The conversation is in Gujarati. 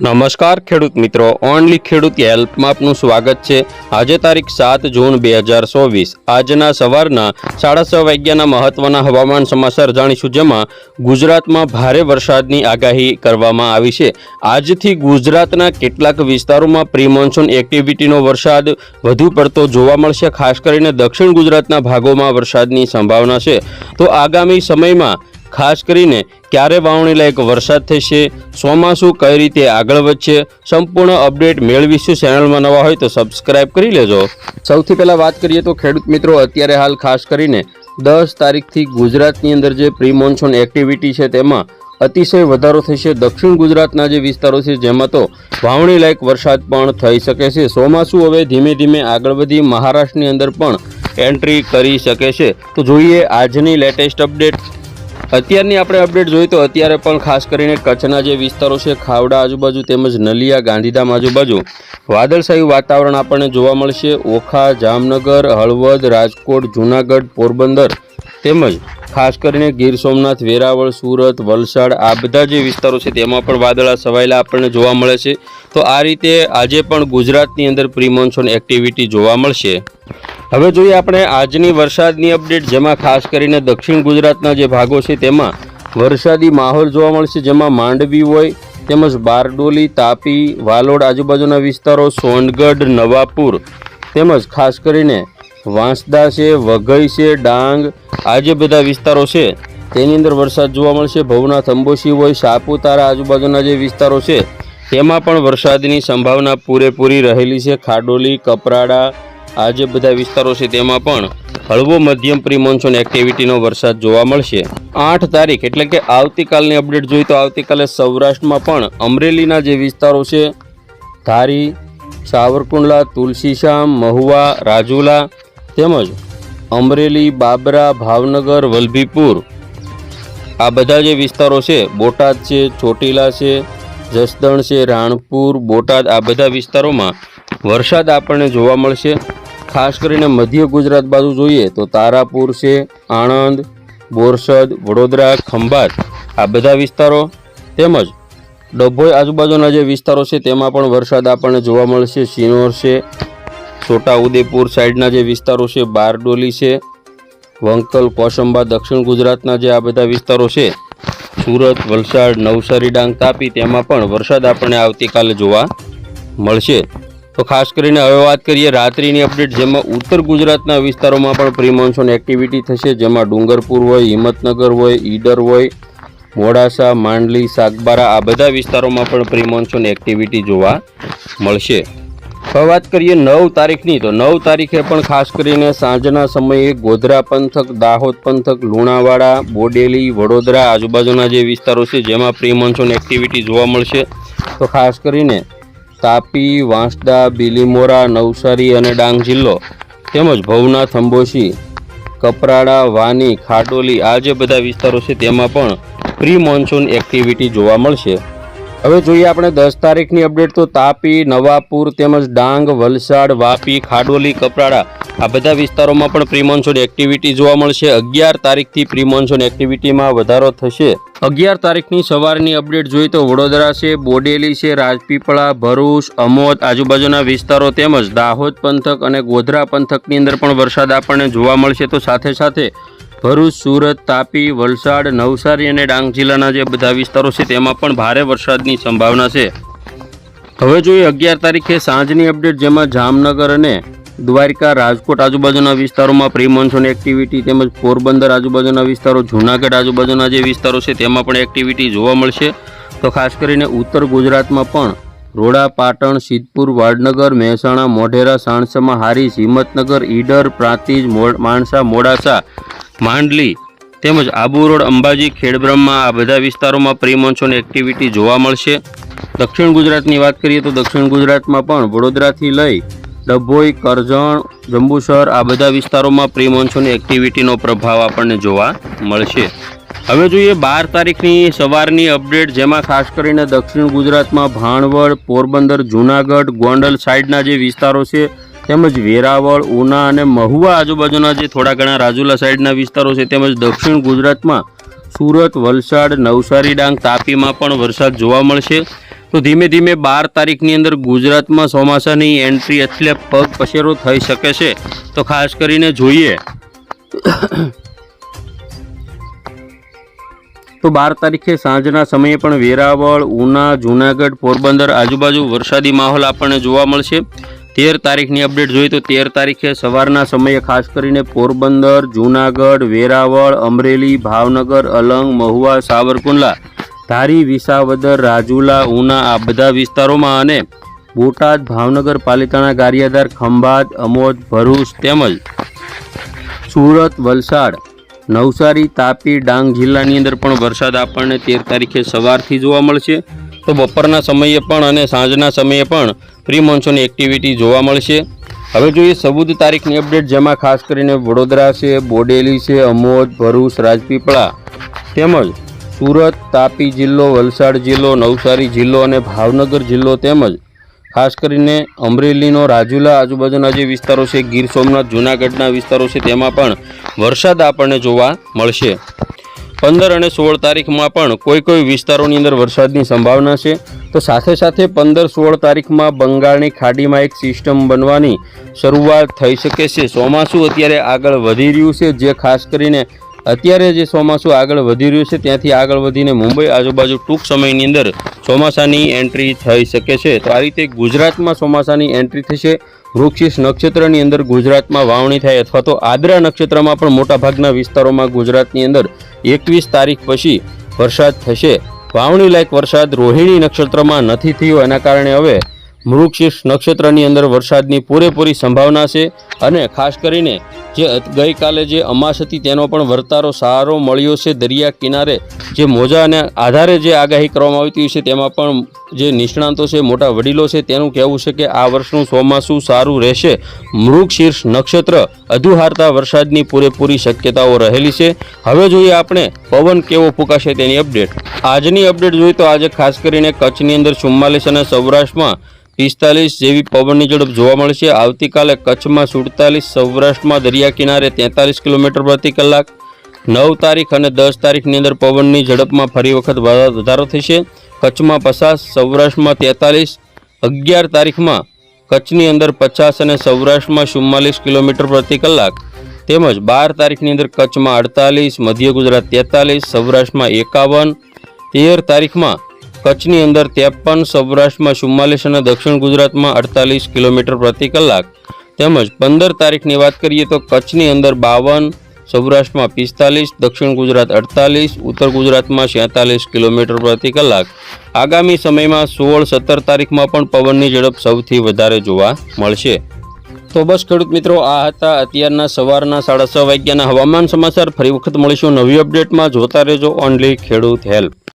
નમસ્કાર ખેડૂત મિત્રો, ઓનલી ખેડૂત હેલ્પમાં આપનું સ્વાગત છે. આજે તારીખ સાત જૂન બે હજાર ચોવીસ. આજના સવારના સાડા છ વાગ્યાના મહત્વના હવામાન સમાચાર જાણીશું, જેમાં ગુજરાતમાં ભારે વરસાદની આગાહી કરવામાં આવી છે. આજથી ગુજરાતના કેટલાક વિસ્તારોમાં પ્રી મોન્સૂન એક્ટિવિટીનો વરસાદ વધુ પડતો જોવા મળશે, ખાસ કરીને દક્ષિણ ગુજરાતના ભાગોમાં વરસાદની સંભાવના છે. તો આગામી સમયમાં ખાસ કરીને ક્યારે વાવણી લાયક વરસાદ થશે, ચોમાસું કઈ રીતે આગળ વધશે, સંપૂર્ણ અપડેટ મેળવીશું ચેનલમાં નવા હોય તો સબસ્ક્રાઇબ કરી લેજો. સૌથી પહેલાં વાત કરીએ તો ખેડૂત મિત્રો, અત્યારે હાલ ખાસ કરીને દસ તારીખથી ગુજરાતની અંદર જે પ્રી મોન્સૂન એક્ટિવિટી છે તેમાં અતિશય વધારો થશે. દક્ષિણ ગુજરાતના જે વિસ્તારો છે, જેમાં તો વાવણી લાયક વરસાદ પણ થઈ શકે છે. ચોમાસું હવે ધીમે ધીમે આગળ વધી મહારાષ્ટ્રની અંદર પણ એન્ટ્રી કરી શકે છે. તો જોઈએ આજની લેટેસ્ટ અપડેટ અત્યારની આપણે અપડેટ જોઈએ તો અત્યારે પણ ખાસ કરીને કચ્છના જે વિસ્તારો છે, ખાવડા આજુબાજુ તેમજ નલિયા, ગાંધીધામ આજુબાજુ, વાદળછાયું વાતાવરણ આપણને જોવા મળશે. ઓખા, જામનગર, હળવદ, રાજકોટ, જૂનાગઢ, પોરબંદર તેમજ ખાસ કરીને ગીર સોમનાથ, વેરાવળ, સુરત, વલસાડ આ બધા જે વિસ્તારો છે તેમાં પણ વાદળા છવાયેલા આપણને જોવા મળે છે. તો આ રીતે આજે પણ ગુજરાતની અંદર પ્રી મોન્સૂન એક્ટિવિટી જોવા મળશે. હવે જોઈએ આપણે આજની વરસાદની અપડેટ, જેમાં ખાસ કરીને દક્ષિણ ગુજરાતના જે ભાગો છે તેમાં વરસાદી માહોલ જોવા મળશે, જેમાં માંડવી હોય, તેમજ બારડોલી, તાપી, વાલોડ આજુબાજુના વિસ્તારો, સોનગઢ, નવાપુર, તેમજ ખાસ કરીને વાંસદા છે, વઘઈ છે, ડાંગ, આ જે બધા વિસ્તારો છે, તેની અંદર વરસાદ જોવા મળશે. ભવનાથ, અંબોશી હોય, સાપુતારા આજુબાજુના જે વિસ્તારો છે, તેમાં પણ વરસાદની સંભાવના પૂરેપૂરી રહેલી છે. ખાડોલી, કપરાડા આ જે બધા વિસ્તારો છે તેમાં પણ હળવો મધ્યમ પ્રી મોન્સૂન એક્ટિવિટીનો વરસાદ જોવા મળશે. આઠ તારીખ એટલે કે આવતીકાલની અપડેટ જોઈએ તો આવતીકાલે સૌરાષ્ટ્રમાં પણ અમરેલીના જે વિસ્તારો છે, ધારી, સાવરકુંડલા તુલસીશ્યામ મહુવા, રાજુલા તેમજ અમરેલી, બાબરા, ભાવનગર, વલભીપુર આ બધા જે વિસ્તારો છે, બોટાદ છે, ચોટીલા છે, જસદણ છે, રાણપુર, બોટાદ આ બધા વિસ્તારોમાં વરસાદ આપણને જોવા મળશે. ખાસ કરીને મધ્ય ગુજરાત બાજુ જોઈએ તો તારાપુર છે, આણંદ, બોરસદ, વડોદરા, ખંભાત, આ બધા વિસ્તારો તેમજ ડભોઈ આજુબાજુના જે વિસ્તારો છે તેમાં પણ વરસાદ આપણને જોવા મળશે. સિનોર છે છોટા ઉદેપુર સાઈડના જે વિસ્તારો છે, બારડોલી છે, વંકલ, કોસંબા, દક્ષિણ ગુજરાતના જે આ બધા વિસ્તારો છે, સુરત, વલસાડ, નવસારી, ડાંગ, તાપી તેમાં પણ વરસાદ આપણને આવતીકાલે જોવા મળશે. તો ખાસ કરીને હવે વાત કરીએ રાત્રિની અપડેટ, જેમાં ઉત્તર ગુજરાતના વિસ્તારોમાં પણ પ્રી મોન્સૂન એક્ટિવિટી થશે, જેમાં ડુંગરપુર હોય, હિંમતનગર હોય, ઈડર હોય, મોડાસા, માંડલી, સાગબારા, આ બધા વિસ્તારોમાં પણ પ્રી મોન્સૂન એક્ટિવિટી જોવા મળશે. હવે વાત કરીએ નવ તારીખની, તો નવ તારીખે પણ ખાસ કરીને સાંજના સમયે ગોધરા પંથક, દાહોદ પંથક, લુણાવાડા, બોડેલી, વડોદરા, આજુબાજુના જે વિસ્તારો છે, જેમાં પ્રી મોન્સૂન એક્ટિવિટી જોવા મળશે. તો ખાસ કરીને તાપી, વાંસદા, બિલીમોરા, નવસારી અને ડાંગ જિલ્લો, તેમજ ભવનાથ, અંબોશી, કપરાડા, વાની, ખાડોલી આ જે બધા વિસ્તારો છે તેમાં પણ પ્રી મોન્સૂન એક્ટિવિટી જોવા મળશે. હવે જોઈએ આપણે દસ તારીખની અપડેટ તો તાપી, નવાપુર તેમજ ડાંગ, વલસાડ, વાપી, ખાડોલી, કપરાડા આ બધા વિસ્તારોમાં પણ પ્રિમોન્સૂન એક્ટિવિટી જોવા મળશે. અગિયાર તારીખથી પ્રિમોન્સૂન એક્ટિવિટીમાં વધારો થશે. અગિયાર તારીખની સવારની અપડેટ જોઈએ તો વડોદરા છે, બોડેલી છે, રાજપીપળા, ભરૂચ, અમોદ આજુબાજુના વિસ્તારો તેમજ દાહોદ પંથક અને ગોધરા પંથકની અંદર પણ વરસાદ આપણને જોવા મળશે. તો સાથે સાથે ભરૂચ, સુરત, તાપી, વલસાડ, નવસારી અને ડાંગ જિલ્લાના જે બધા વિસ્તારો છે, તેમાં પણ ભારે વરસાદની સંભાવના છે. હવે જોઈએ અગિયાર તારીખે સાંજની અપડેટ, જેમાં જામનગર અને દ્વારકા, રાજકોટ આજુબાજુના વિસ્તારોમાં પ્રી મોન્સૂન એક્ટિવિટી તેમજ પોરબંદર આજુબાજુના વિસ્તારો, જૂનાગઢ આજુબાજુના જે વિસ્તારો છે, તેમાં પણ એક્ટિવિટી જોવા મળશે. તો ખાસ કરીને ઉત્તર ગુજરાતમાં પણ રોડા પાટણ સિદ્ધપુર, વાડનગર, મહેસાણા, મોઢેરા, સાણસમા હારી, હિંમતનગર, ઈડર, પ્રાંતિજ માણસા, મોડાસા, માંડલી તેમજ આબુ રોડ, અંબાજી, ખેડબ્રહ્મા આ બધા વિસ્તારોમાં પ્રી મોન્સૂન એક્ટિવિટી જોવા મળશે. દક્ષિણ ગુજરાતની વાત કરીએ તો દક્ષિણ ગુજરાતમાં પણ વડોદરાથી લઈ ડભોઈ, કરજણ, જંબુસર આ બધા વિસ્તારોમાં પ્રી મોન્સૂન એક્ટિવિટીનો પ્રભાવ આપણને જોવા મળશે. હવે જોઈએ બાર તારીખની સવારની અપડેટ, જેમાં ખાસ કરીને દક્ષિણ ગુજરાતમાં ભાણવડ, પોરબંદર, જૂનાગઢ, ગોંડલ સાઈડના જે વિસ્તારો છે, તેમજ વેરાવળ, ઉના અને મહુવા આજુબાજુના જે થોડા ઘણા રાજુલા સાઈડના વિસ્તારો છે, તેમજ દક્ષિણ ગુજરાતમાં સુરત, વલસાડ, નવસારી ડાંગ, તાપીમાં પણ વરસાદ જોવા મળશે. તો ધીમે ધીમે બાર તારીખની અંદર ગુજરાતમાં ચોમાસાની એન્ટ્રી એટલે પગ પસેરો થઈ શકે છે. તો ખાસ કરીને જોઈએ તો બાર તારીખે સાંજના સમયે પણ વેરાવળ, ઉના, જૂનાગઢ, પોરબંદર આજુબાજુ વરસાદી માહોલ આપણને જોવા મળશે. તેર તારીખની અપડેટ જોઈએ તો તેર તારીખે સવારના સમયે ખાસ કરીને પોરબંદર, જૂનાગઢ, વેરાવળ, અમરેલી, ભાવનગર, અલંગ, મહુવા, સાવરકુંડલા, ધારી, વિસાવદર, રાજુલા, ઉના આ બધા વિસ્તારોમાં અને બોટાદ, ભાવનગર પાલિતાણા ગારિયાધાર ખંભાત, અમોદ, ભરૂચ તેમજ સુરત, વલસાડ નવસારી, તાપી, ડાંગ જિલ્લાની અંદર પણ વરસાદ આપણને તેર તારીખે સવારથી જોવા મળશે. તો બપોરના સમયે પણ અને સાંજના સમયે પણ પ્રી મોન્સૂન એક્ટિવિટી જોવા મળશે. હવે જોઈએ ચૌદ તારીખની અપડેટ જેમાં ખાસ કરીને વડોદરા છે, બોડેલી છે, અમોદ, ભરૂચ, રાજપીપળા તેમજ સુરત, તાપી જિલ્લો, વલસાડ જિલ્લો, નવસારી જિલ્લો અને ભાવનગર જિલ્લો તેમજ ખાસ કરીને અમરેલીનો રાજુલા આજુબાજુના જે વિસ્તારો છે, ગીર સોમનાથ, જૂનાગઢના વિસ્તારો છે, તેમાં પણ વરસાદ આપણને જોવા મળશે. પંદર અને સોળ તારીખમાં પણ કોઈ કોઈ વિસ્તારોની અંદર વરસાદની સંભાવના છે. તો સાથે સાથે પંદર સોળ તારીખમાં બંગાળની ખાડીમાં એક સિસ્ટમ બનવાની શરૂઆત થઈ શકે છે. ચોમાસું અત્યારે આગળ વધી રહ્યું છે, જે ખાસ કરીને અત્યારે જે ચોમાસું આગળ વધી રહ્યું છે, ત્યાંથી આગળ વધીને મુંબઈ આજુબાજુ ટૂંક સમયની અંદર ચોમાસાની એન્ટ્રી થઈ શકે છે. તો આ રીતે ગુજરાતમાં ચોમાસાની એન્ટ્રી થશે. વૃક્ષિસ નક્ષત્રની અંદર ગુજરાતમાં વાવણી થાય અથવા તો આદ્રા નક્ષત્રમાં પણ મોટાભાગના વિસ્તારોમાં ગુજરાતની અંદર એકવીસ તારીખ પછી વરસાદ થશે. વાવણી લાયક વરસાદ રોહિણી નક્ષત્રમાં નથી થયો. એના કારણે હવે મૃગશીર્ષ નક્ષત્રની અંદર વરસાદની પૂરેપૂરી સંભાવના છે અને ખાસ કરીને જે ગઈકાલે જે અમાસ હતી તેનો પણ વર્તારો સારો મળ્યો છે દરિયા કિનારે. જે મોજાને આધારે જે આગાહી કરવામાં આવતી છે તેમાં પણ જે નિષ્ણાંતો છે, મોટા વડીલો છે તેનું કહેવું છે કે આ વર્ષનું ચોમાસું સારું રહેશે. મૃગશીર્ષ નક્ષત્ર અધુહારતા વરસાદની પૂરેપૂરી શક્યતાઓ રહેલી છે. હવે જોઈએ આપણે પવન કેવો ફૂંકાશે તેની અપડેટ. આજની અપડેટ જોઈએ તો આજે ખાસ કરીને કચ્છની અંદર ચુમ્માલીસ અને સૌરાષ્ટ્રમાં પિસ્તાલીસ જેવી પવનની ઝડપ જોવા મળશે આવતીકાલે કચ્છમાં સુડતાલીસ, સૌરાષ્ટ્રમાં દરિયા કિનારે તેતાલીસ કિલોમીટર પ્રતિ કલાક. નવ તારીખ અને દસ તારીખની અંદર પવનની ઝડપમાં ફરી વખત વધ- વધારો થશે. કચ્છમાં પચાસ, સૌરાષ્ટ્રમાં તેતાલીસ. અગિયાર તારીખમાં કચ્છની અંદર પચાસ અને સૌરાષ્ટ્રમાં ચુમ્માલીસ કિલોમીટર પ્રતિ કલાક. તેમજ બાર તારીખની અંદર કચ્છમાં અડતાલીસ, મધ્ય ગુજરાત તેતાલીસ, સૌરાષ્ટ્રમાં એકાવન. તેર તારીખમાં કચ્છની અંદર ત્રેપન, સૌરાષ્ટ્રમાં ચુમ્માલીસ અને દક્ષિણ ગુજરાતમાં અડતાલીસ કિલોમીટર પ્રતિ કલાક. તેમજ પંદર તારીખની વાત કરીએ તો કચ્છની અંદર બાવન, સૌરાષ્ટ્રમાં પિસ્તાલીસ, દક્ષિણ ગુજરાત અડતાલીસ, ઉત્તર ગુજરાતમાં છેતાલીસ કિલોમીટર પ્રતિ કલાક. આગામી સમયમાં સોળ, સત્તર તારીખમાં પણ પવનની ઝડપ સૌથી વધારે જોવા મળશે. તો બસ ખેડૂત મિત્રો, આ હતા અત્યારના સવારના સાડા છ વાગ્યાના હવામાન સમાચાર. ફરી વખત મળીશું નવી અપડેટમાં. જોતા રહેજો ઓનલી ખેડૂત હેલ્પ.